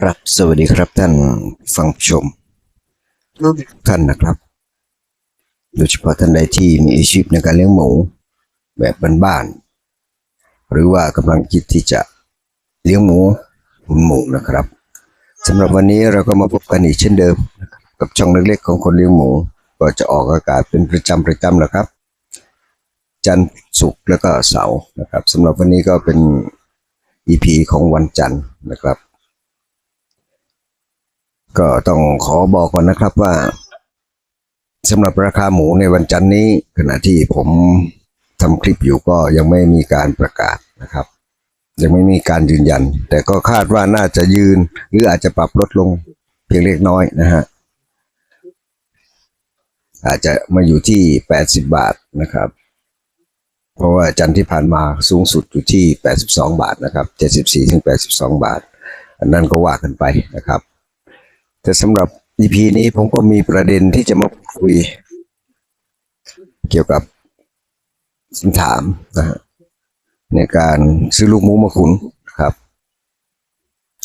ครับสวัสดีครับท่านฟังชมทุกท่านนะครับ โดยเฉพาะท่านใดที่มีอาชีพในการเลี้ยงหมูแบบบ้านๆหรือว่ากำลังคิดที่จะเลี้ยงหมูหุนหมูนะครับสำหรับวันนี้เราก็มาพบกันอีกเช่นเดิม กับช่องเล็กๆของคนเลี้ยงหมู ก็จะออกอากาศเป็นประจำประจำนะครับ จันทร์ศุกร์แล้วก็เสาร์นะครับสำหรับวันนี้ก็เป็น EP ของวันจันทร์นะครับ ก็ต้องขอบอกก่อนนะครับว่าสำหรับราคาหมูในวันจันทร์นี้ ขณะที่ผมทำคลิปอยู่ก็ยังไม่มีการประกาศนะครับ ยังไม่มีการยืนยัน แต่ก็คาดว่าน่าจะยืน หรืออาจจะปรับลดลงเพียงเล็กน้อยนะฮะอาจจะมาอยู่ที่ 80 บาทนะครับ เพราะว่าจันทร์ที่ผ่านมาสูงสุดอยู่ที่ 82 บาทนะครับ 74ถึง82 บาท อันนั้นก็ว่ากันไปนะครับ แต่สำหรับ EP นี้ผมก็มีประเด็นที่จะมาคุย เกี่ยวกับคำถามนะฮะในการซื้อลูกหมูมาขุนครับ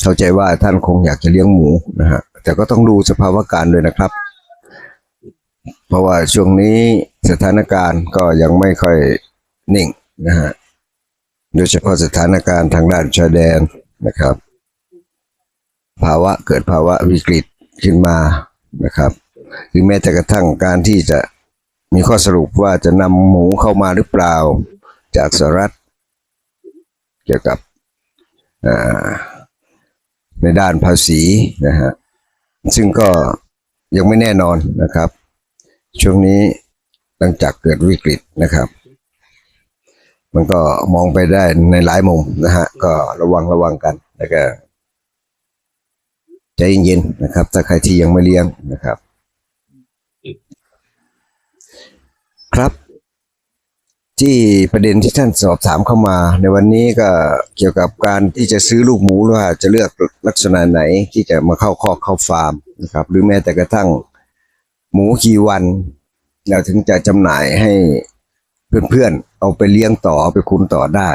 เข้าใจว่าท่านคงอยากจะเลี้ยงหมูนะฮะแต่ก็ต้องดูสภาวะการด้วยนะครับ เพราะว่าช่วงนี้สถานการณ์ก็ยังไม่ค่อยนิ่งนะฮะโดยเฉพาะสถานการณ์ทางด้านชายแดนนะครับ ภาวะเกิดภาวะวิกฤตขึ้นมานะครับหรือแม้แต่กระทั่งการที่จะมีข้อสรุปว่าจะนำหมูเข้ามาหรือเปล่า จากสหรัฐ เกี่ยวกับในด้านภาษีนะฮะซึ่งก็ยังไม่แน่นอนนะครับ ช่วงนี้หลังจากเกิดวิกฤตนะครับ มันก็มองไปได้ในหลายมุมนะฮะก็ระวังระวังกันแล้วก็ ใจเย็นๆนะครับ ถ้าใครที่ยังไม่เลี้ยงนะครับ ครับ ที่ประเด็นที่ท่านสอบถามเข้ามา ในวันนี้ก็เกี่ยวกับการที่จะซื้อลูกหมูว่าจะเลือกลักษณะไหนที่จะมาเข้าคอกเข้าฟาร์มนะครับ หรือแม้แต่กระทั่งหมูกี่วันเราถึงจะจำหน่ายให้เพื่อนๆ เอาไปเลี้ยงต่ออไปคุณต่อได้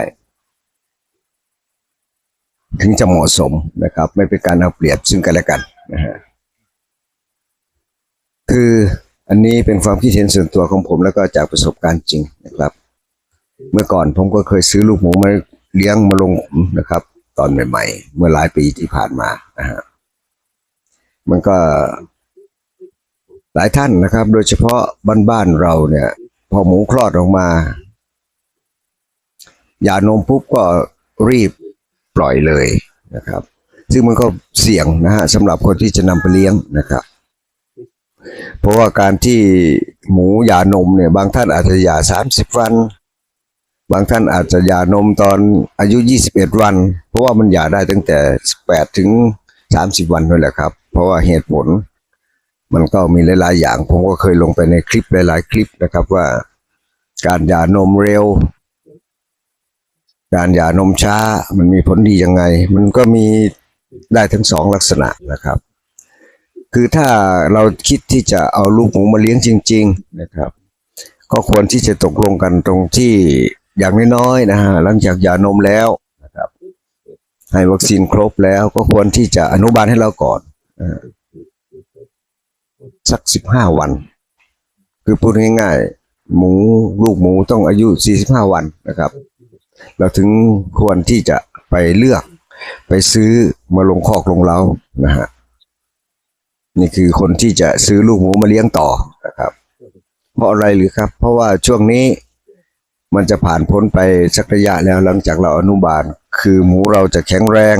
ถึงจะเหมาะสมนะครับ ไม่เป็นการเอาเปรียบซึ่งกันและกันนะฮะคืออันนี้เป็นความคิดเห็นส่วนตัวของผมแล้วก็จากประสบการณ์จริงนะครับ เมื่อก่อนผมก็เคยซื้อลูกหมูมาเลี้ยงมาลงขุมนะครับ ตอนใหม่ ๆ เมื่อหลายปีที่ผ่านมานะฮะมันก็หลายท่านนะครับ โดยเฉพาะบ้านๆเราเนี่ย พอหมูคลอดออกมาหย่านมปุ๊บก็รีบ ปล่อยเลยนะครับ ซึ่งมันก็เสี่ยงนะฮะสำหรับคนที่จะนำไปเลี้ยงนะครับ เพราะว่าการที่หมูหย่านมเนี่ยบางท่านอาจจะหย่าสามสิบวัน บางท่านอาจจะหย่านมตอนอายุยี่สิบเอ็ดวัน เพราะว่ามันหย่าได้ตั้งแต่แปดถึงสามสิบวันนั่นแหละครับ เพราะว่าเหตุผลมันก็มีหลาย ๆ อย่าง ผมก็เคยลงไปในคลิปหลาย ๆ คลิปนะครับว่า การหย่านมเร็ว การหย่านมช้ามันมีผลดียังไง มันก็มีได้ทั้งสองลักษณะนะครับ คือถ้าเราคิดที่จะเอาลูกหมูมาเลี้ยงจริง ๆนะครับ ก็ควรที่จะตกลงกันตรงที่อย่างน้อยๆนะฮะหลังจากหย่านมแล้วนะครับให้วัคซีนครบแล้วก็ควรที่จะอนุบาลให้เราก่อนสักสิบห้าวัน คือพูดง่ายๆหมูลูกหมูต้องอายุสี่สิบห้าวันนะครับ เราถึงควรที่จะไปเลือกไปซื้อมาลงคอกลงเล้านะฮะนี่คือคนที่จะซื้อลูกหมูมาเลี้ยงต่อนะครับ เพราะอะไรหรือครับ เพราะว่าช่วงนี้มันจะผ่านพ้นไปสักระยะแล้วหลังจากเราอนุบาล คือหมูเราจะแข็งแรง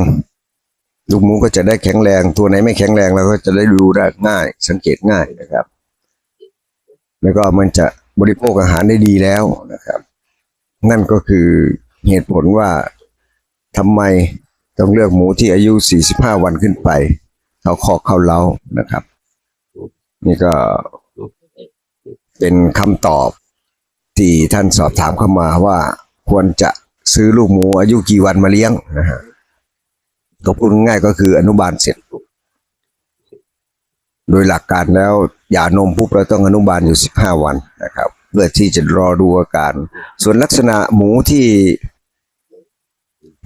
ลูกหมูก็จะได้แข็งแรง ตัวไหนไม่แข็งแรงเราก็จะได้ดูได้ง่าย สังเกตง่ายนะครับ แล้วก็มันจะบริโภคอาหารได้ดีแล้วนะครับ นั่นก็คือ เหตุผลว่าทำไมต้องเลือกหมูที่อายุ 45 วันขึ้นไปเข้าคอกเข้าเล้านะครับ นี่ก็เป็นคำตอบที่ท่านสอบถามเข้ามาว่าควรจะซื้อลูกหมูอายุกี่วันมาเลี้ยงนะฮะก็พูดง่ายก็คืออนุบาลเสร็จ โดยหลักการแล้วหย่านมปุ๊บเราต้องอนุบาลอยู่ 15 วันนะครับ เพื่อที่จะรอดูอาการ ส่วนลักษณะหมูที่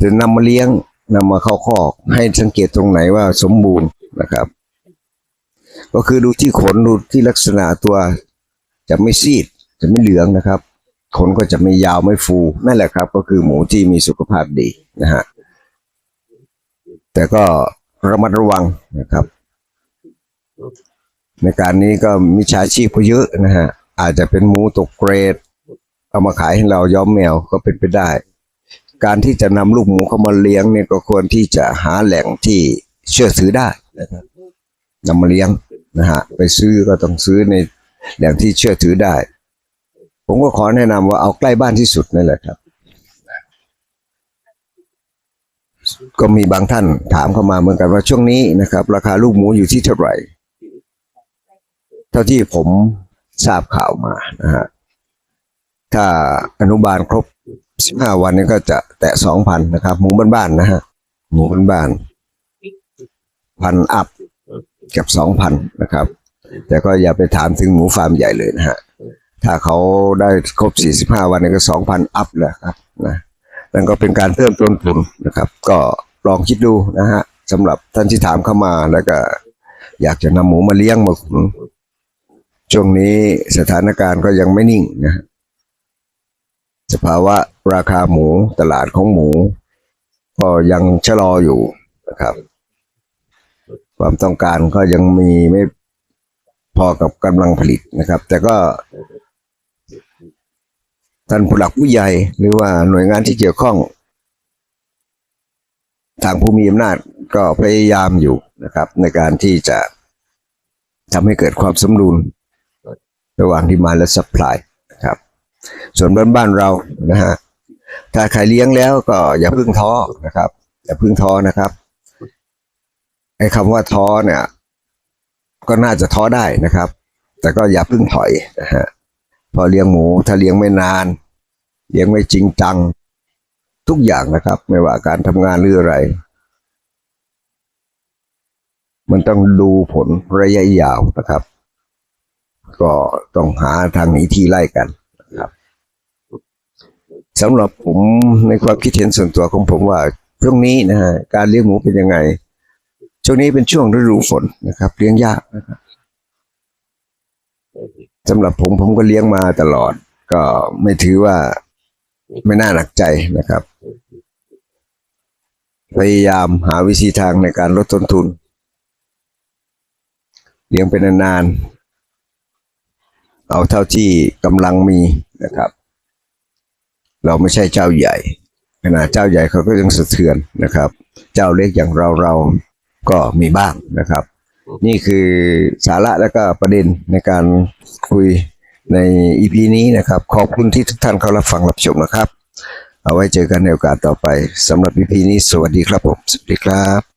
จะนำมาเลี้ยงนำมาเข้าคอก ให้สังเกตตรงไหนว่าสมบูรณ์นะครับ ก็คือดูที่ขนดูที่ลักษณะตัวจะไม่ซีด จะไม่เหลืองนะครับ ขนก็จะไม่ยาวไม่ฟูนั่นแหละครับ ก็คือหมูที่มีสุขภาพดีนะฮะแต่ก็ระมัดระวังนะครับ ในการนี้ก็มิจฉาชีพก็เยอะนะฮะ อาจจะเป็นหมูตกเกรด เอามาขายให้เราย้อมแมวก็เป็นไปได้ การที่จะนำลูกหมูเข้ามาเลี้ยงเนี่ยก็ควรที่จะหาแหล่งที่เชื่อถือได้นะครับนำมาเลี้ยงนะฮะไปซื้อก็ต้องซื้อในแหล่งที่เชื่อถือได้ ผมก็ขอแนะนำว่าเอาใกล้บ้านที่สุดนั่นแหละครับ ก็มีบางท่านถามเข้ามาเหมือนกันว่าช่วงนี้นะครับ ราคาลูกหมูอยู่ที่เท่าไหร่ เท่าที่ผม ทราบข่าวมานะฮะถ้าอนุบาลครบ 15 วันนี้ก็จะแตะ 2,000 นะครับ หมูบ้านๆนะฮะหมูบ้านๆพันอัพกับ 2,000 นะครับ แต่ก็อย่าไปถามถึงหมูฟาร์มใหญ่เลยนะฮะถ้าเขาได้ครบ 45 วันนี้ก็ 2,000 อัพเลยครับนะนั่นก็เป็นการเพิ่มต้นทุนนะครับ ก็ลองคิดดูนะฮะสำหรับท่านที่ถามเข้ามาแล้วก็อยากจะนำหมูมาเลี้ยงมาขุน ช่วงนี้สถานการณ์ก็ยังไม่นิ่งนะสภาวะราคาหมูตลาดของหมู ก็ยังชะลออยู่นะครับ ความต้องการก็ยังมีไม่พอกับกำลังผลิตนะครับ แต่ก็ท่านผู้หลักผู้ใหญ่หรือว่าหน่วยงานที่เกี่ยวข้อง ทางผู้มีอำนาจก็พยายามอยู่นะครับ ในการที่จะทำให้เกิดความสมดุล ระหว่างดีมาและสัพพลายนะครับ ส่วนบ้านบ้านเรานะฮะถ้าใครเลี้ยงแล้วก็อย่าพึ่งท้อนะครับ อย่าพึ่งท้อนะครับไอ้คำว่าท้อเนี่ย ก็น่าจะท้อได้นะครับ แต่ก็อย่าพึ่งถอยนะฮะพอเลี้ยงหมูถ้าเลี้ยงไม่นาน เลี้ยงไม่จริงจัง ทุกอย่างนะครับ ไม่ว่าการทำงานหรืออะไร มันต้องดูผลระยะยาวนะครับ ก็ต้องหาทางหนีที่ไล่กันครับสำหรับผมในความคิดเห็นส่วนตัวของผมว่าช่วงนี้นะฮะการเลี้ยงหมูเป็นยังไง ช่วงนี้เป็นช่วงฤดูฝนนะครับ เลี้ยงยากนะครับสำหรับผมผมก็เลี้ยงมาตลอด ก็ไม่ถือว่าไม่น่าหนักใจนะครับ พยายามหาวิธีทางในการลดต้นทุน เลี้ยงเป็นนานๆ เอาเท่าที่กำลังมีนะครับ เราไม่ใช่เจ้าใหญ่ขนาดเจ้าใหญ่เขาก็ยังสะเทือนนะครับ เจ้าเล็กอย่างเราเราก็มีบ้างนะครับ นี่คือสาระและก็ประเด็นในการคุยในอีพีนี้นะครับ ขอบคุณที่ทุกท่านเข้ารับฟังรับชมนะครับ เอาไว้เจอกันในโอกาสต่อไปสำหรับอีพีนี้สวัสดีครับผม สวัสดีครับ